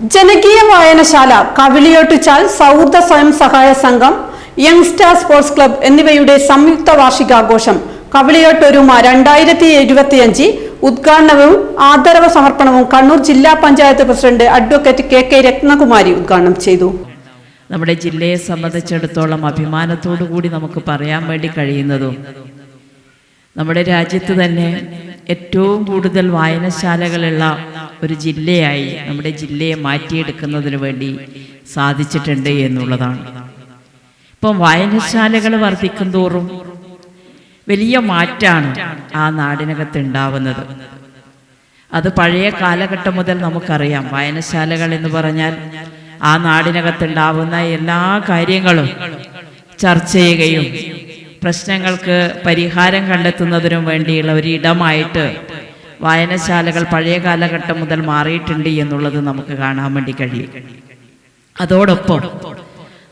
ജനകീയ വായനശാല കവിളിയോട്ടുചാൽ സൗഹൃദ സ്വയം സഹായ സംഘം യങ് സ്റ്റാർ സ്പോർട്സ് ക്ലബ് എന്നിവയുടെ സംയുക്ത വാർഷികാഘോഷം കവിളിയോട്ടൊരുമ രണ്ടായിരത്തി എഴുപത്തിയഞ്ച് ഉദ്ഘാടനവും ആദരവ സമർപ്പണവും കണ്ണൂർ ജില്ലാ panchayat president advocate K K Rathnakumari ഉദ്ഘാടനം ചെയ്തു. നമ്മുടെ ജില്ലയെ സംബന്ധിച്ചിടത്തോളം അഭിമാനത്തോടു കൂടി നമുക്ക് പറയാൻ വേണ്ടി കഴിയുന്നതും നമ്മുടെ രാജ്യത്ത് തന്നെ ഏറ്റവും കൂടുതൽ വായനശാലകളുള്ള ഒരു ജില്ലയായി നമ്മുടെ ജില്ലയെ മാറ്റിയെടുക്കുന്നതിന് വേണ്ടി സാധിച്ചിട്ടുണ്ട് എന്നുള്ളതാണ്. ഇപ്പം വായനശാലകൾ വർദ്ധിക്കും തോറും വലിയ മാറ്റാണ് ആ നാടിനകത്ത് ഉണ്ടാവുന്നത്. അത് പഴയ കാലഘട്ടം മുതൽ നമുക്കറിയാം. വായനശാലകൾ എന്ന് പറഞ്ഞാൽ ആ നാടിനകത്ത് നാടിനകത്തുണ്ടാവുന്ന എല്ലാ കാര്യങ്ങളും ചർച്ച ചെയ്യുകയും പ്രശ്നങ്ങൾക്ക് പരിഹാരം കണ്ടെത്തുന്നതിനും വേണ്ടിയുള്ള ഒരു ഇടമായിട്ട് വായനശാലകൾ പഴയ കാലഘട്ടം മുതൽ മാറിയിട്ടുണ്ട് എന്നുള്ളത് നമുക്ക് കാണാൻ വേണ്ടി കഴിയും. അതോടൊപ്പം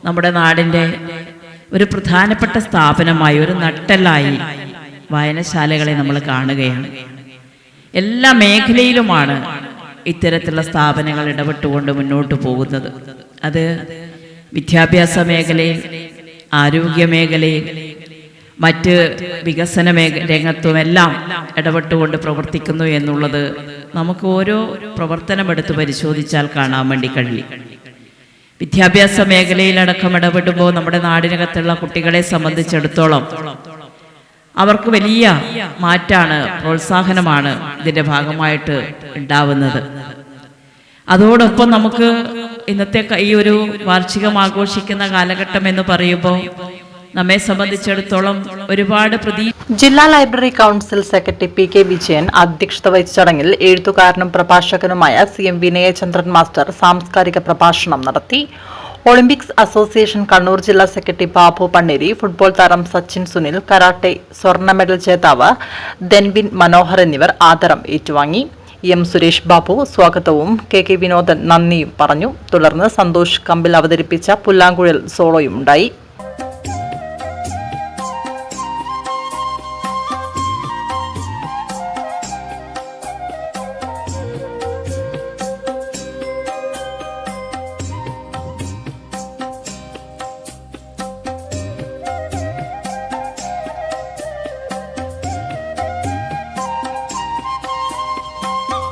നമ്മുടെ നാടിന്റെ ഒരു പ്രധാനപ്പെട്ട സ്ഥാപനമായി ഒരു നട്ടലായി വായനശാലകളെ നമ്മൾ കാണുകയാണ്. എല്ലാ മേഖലയിലുമാണ് ഇത്തരത്തിലുള്ള സ്ഥാപനങ്ങൾ ഇടപെട്ടുകൊണ്ട് മുന്നോട്ട് പോകുന്നത്. അത് വിദ്യാഭ്യാസ മേഖലയിൽ ആരോഗ്യ മേഖലയിൽ മറ്റ് വികസന രംഗത്തുമെല്ലാം ഇടപെട്ടുകൊണ്ട് പ്രവർത്തിക്കുന്നു എന്നുള്ളത് നമുക്ക് ഓരോ പ്രവർത്തനമെടുത്ത് പരിശോധിച്ചാൽ കാണാൻ വേണ്ടി കഴിയും. വിദ്യാഭ്യാസ മേഖലയിലടക്കം ഇടപെടുമ്പോൾ നമ്മുടെ നാടിനകത്തുള്ള കുട്ടികളെ സംബന്ധിച്ചിടത്തോളം അവർക്ക് വലിയ മാറ്റാണ് പ്രോത്സാഹനമാണ് ഇതിന്റെ ഭാഗമായിട്ട് ഉണ്ടാവുന്നത്. അതോടൊപ്പം നമുക്ക് ഇന്നത്തെ ഈ ഒരു വാർഷികം ആഘോഷിക്കുന്ന കാലഘട്ടം എന്ന് പറയുമ്പോൾ നമ്മെ സംബന്ധിച്ചിടത്തോളം ഒരുപാട് പ്രതീക്ഷ ജില്ലാ library council secretary P K Vijayan അധ്യക്ഷത വഹിച്ച ചടങ്ങിൽ എഴുത്തുകാരനും പ്രഭാഷകനുമായ സി എം വിനയചന്ദ്രൻ മാസ്റ്റർ സാംസ്കാരിക പ്രഭാഷണം നടത്തി. ഒളിമ്പിക്സ് അസോസിയേഷൻ കണ്ണൂർ ജില്ലാ സെക്രട്ടറി ബാബു പണ്ണേരി ഫുട്ബോൾ താരം സച്ചിൻ സുനിൽ കരാട്ടെ സ്വർണ മെഡൽ ജേതാവ് ദൻവിൻ മനോഹർ എന്നിവർ ആദരം ഏറ്റുവാങ്ങി. എം സുരേഷ് ബാബു സ്വാഗതവും കെ കെ വിനോദൻ നന്ദിയും പറഞ്ഞു. തുടർന്ന് സന്തോഷ് കമ്പിൽ അവതരിപ്പിച്ച പുല്ലാങ്കുഴൽ സോളോയും ഉണ്ടായി.